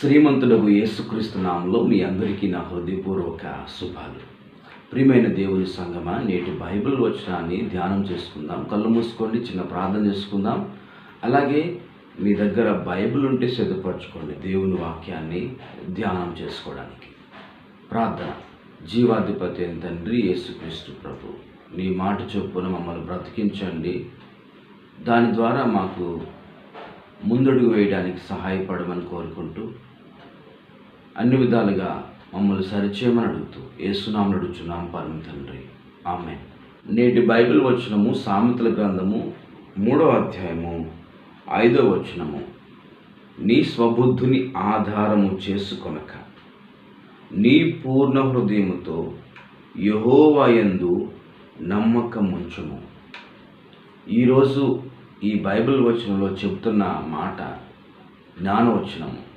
శ్రీమంతుడు యేసుక్రీస్తు నామంలో మీ అందరికీ నా హృదయపూర్వక శుభాలు. ప్రియమైన దేవుని సంగమ నేటి బైబిల్ వచనాన్ని ధ్యానం చేసుకుందాం. కళ్ళు మూసుకోండి చిన్న ప్రార్థన చేసుకుందాం. అలాగే మీ దగ్గర బైబిల్ ఉంటే సిద్ధపరచుకోండి దేవుని వాక్యాన్ని ధ్యానం చేసుకోవడానికి. ప్రార్థన. జీవాధిపతి అయిన తండ్రి యేసుక్రీస్తు ప్రభు నీ మాట చొప్పున మమ్మల్ని బ్రతికించండి. దాని ద్వారా మాకు ముందడుగు వేయడానికి సహాయపడమని కోరుకుంటూ అన్ని విధాలుగా మమ్మల్ని సరిచేయమని అడుగుతూ ఏసునాం నడుచున్నాం పరమ తండ్రి. ఆమె నేటి బైబిల్ వచనము సామెతల గ్రంథము మూడవ అధ్యాయము ఐదవ వచనము. నీ స్వబుద్ధుని ఆధారము చేసుకొనక నీ పూర్ణ హృదయముతో యహోవాయందు నమ్మకం ఉంచుము ఈరోజు ఈ బైబిల్ వచనంలో చెబుతున్న మాట జ్ఞానవచనము.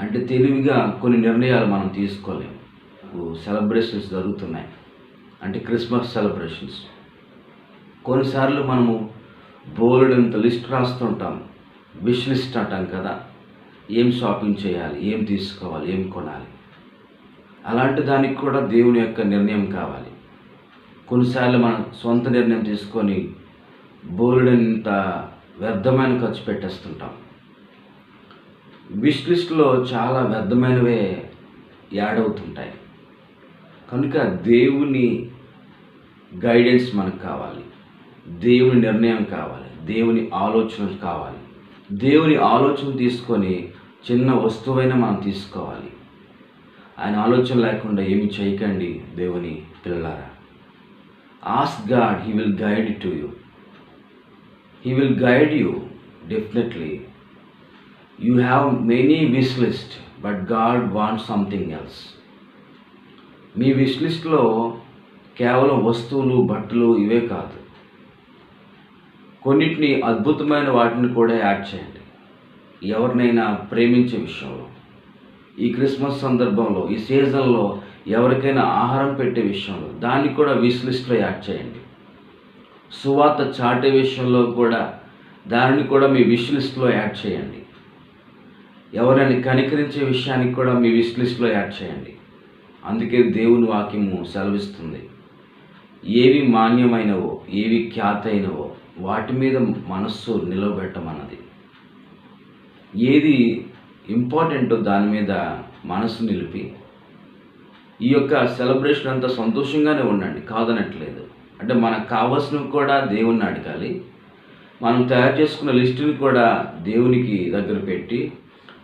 అంటే తెలివిగా కొన్ని నిర్ణయాలు మనం తీసుకోలేము. సెలబ్రేషన్స్ జరుగుతున్నాయి. అంటే క్రిస్మస్ సెలబ్రేషన్స్. కొన్నిసార్లు మనము బోలెడంత లిస్ట్ రాస్తుంటాం. విష్ లిస్ట్ అంటాం కదా. ఏం షాపింగ్ చేయాలి? ఏం తీసుకోవాలి? ఏం కొనాలి? అలాంటి దానికి కూడా దేవుని యొక్క నిర్ణయం కావాలి. కొన్నిసార్లు మనం సొంత నిర్ణయం తీసుకొని బోలెడంత వ్యర్థమైన ఖర్చు పెట్టేస్తుంటాం. విష్ లిస్ట్లో చాలా వ్యర్థమైనవే యాడ్ అవుతుంటాయి కనుక దేవుని గైడెన్స్ మనకు కావాలి. దేవుని నిర్ణయం కావాలి. దేవుని ఆలోచన కావాలి. దేవుని ఆలోచన తీసుకొని చిన్న వస్తువైనా మనం తీసుకోవాలి. ఆయన ఆలోచన లేకుండా ఏమి చేయకండి దేవుని పిల్లలారా. As God he will guide to you he will guide you definitely you have many wish list but God want something else మీ విష్ లిస్ట్లో కేవలం వస్తువులు బట్టలు ఇవే కాదు. కొన్నిటిని అద్భుతమైన వాటిని కూడా యాడ్ చేయండి. ఎవరినైనా ప్రేమించే విషయంలో ఈ క్రిస్మస్ సందర్భంలో ఈ సీజన్లో ఎవరికైనా ఆహారం పెట్టే విషయంలో దాన్ని కూడా విష్ లిస్ట్లో యాడ్ చేయండి. సువార్త చాటే విషయంలో కూడా దానిని కూడా మీ విష్ లిస్ట్లో యాడ్ చేయండి. ఎవరైనా కనికరించే విషయానికి కూడా మీ విష్ లిస్ట్లో యాడ్ చేయండి. అందుకే దేవుని వాక్యము సెలవిస్తుంది. ఏవి మాన్యమైనవో ఏవి ఖ్యాతైనవో వాటి మీద మనస్సు నిలవబెట్టమన్నది ఏది ఇంపార్టెంటో దాని మీద మనసు నిలిపి ఈ యొక్క సెలబ్రేషన్ అంతా సంతోషంగానే ఉండండి కాదనట్లేదు. అంటే మనకు కావాల్సినవి కూడా దేవుణ్ణి అడగాలి. మనం తయారు చేసుకున్న లిస్టుని కూడా దేవునికి దగ్గర పెట్టి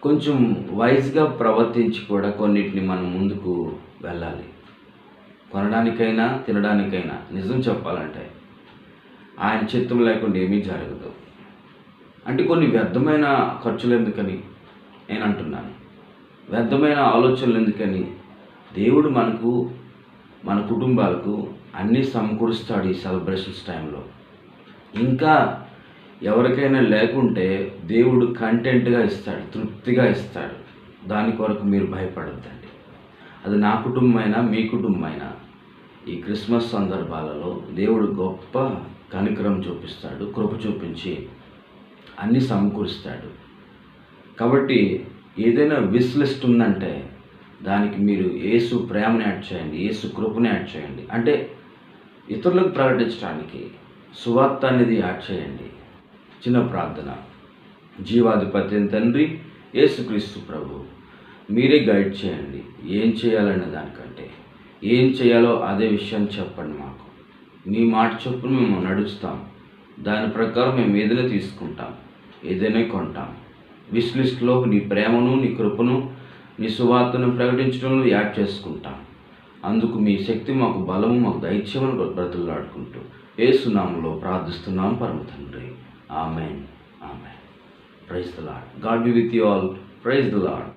కొంచెం వైజ్గా ప్రవర్తించి కూడా కొన్నిటిని మనం ముందుకు వెళ్ళాలి. కొనడానికైనా తినడానికైనా నిజం చెప్పాలంటే ఆయన చిత్తం లేకుండా ఏమీ జరగదు. అంటే కొన్ని వ్యర్థమైన ఖర్చులు ఎందుకని నేను అంటున్నాను. వ్యర్థమైన ఆలోచనలు ఎందుకని? దేవుడు మనకు మన కుటుంబాలకు అన్నీ సమకూరుస్తాడు ఈ సెలబ్రేషన్స్ టైంలో ఇంకా ఎవరికైనా లేకుంటే దేవుడు కంటెంట్గా ఇస్తాడు తృప్తిగా ఇస్తాడు. దాని కొరకు మీరు భయపడద్దండి. అది నా కుటుంబమైనా మీ కుటుంబమైనా. ఈ క్రిస్మస్ సందర్భాలలో దేవుడు గొప్ప కనికరం చూపిస్తాడు కృప చూపించి అన్నీ సమకూరుస్తాడు. కాబట్టి ఏదైనా విస్ లిస్ట్ ఉందంటే దానికి మీరు ఏసు ప్రేమని యాడ్ చేయండి ఏసు కృపను యాడ్ చేయండి. అంటే ఇతరులకు ప్రకటించడానికి సువార్త అనేది యాడ్ చేయండి. చిన్న ప్రార్థన. జీవాధిపత్యం తండ్రి యేసుక్రీస్తు ప్రభు మీరే గైడ్ చేయండి. ఏం చేయాలనే దానికంటే ఏం చేయాలో అదే విషయం చెప్పండి మాకు. నీ మాట చొప్పున మేము నడుస్తాం. దాని ప్రకారం మేము ఏదైనా తీసుకుంటాం ఏదైనా కొంటాం. విశ్లిస్ట్లో నీ ప్రేమను నీ కృపను నీ సువార్తను ప్రకటించడంలో యాడ్ చేసుకుంటాం. అందుకు మీ శక్తి మాకు బలము మాకు దైత్యమని బ్రతులాడుకుంటూ ఏసునామంలో ప్రార్థిస్తున్నాం పరమ తండ్రి. Amen. Amen. Praise the Lord. God be with you all. Praise the Lord.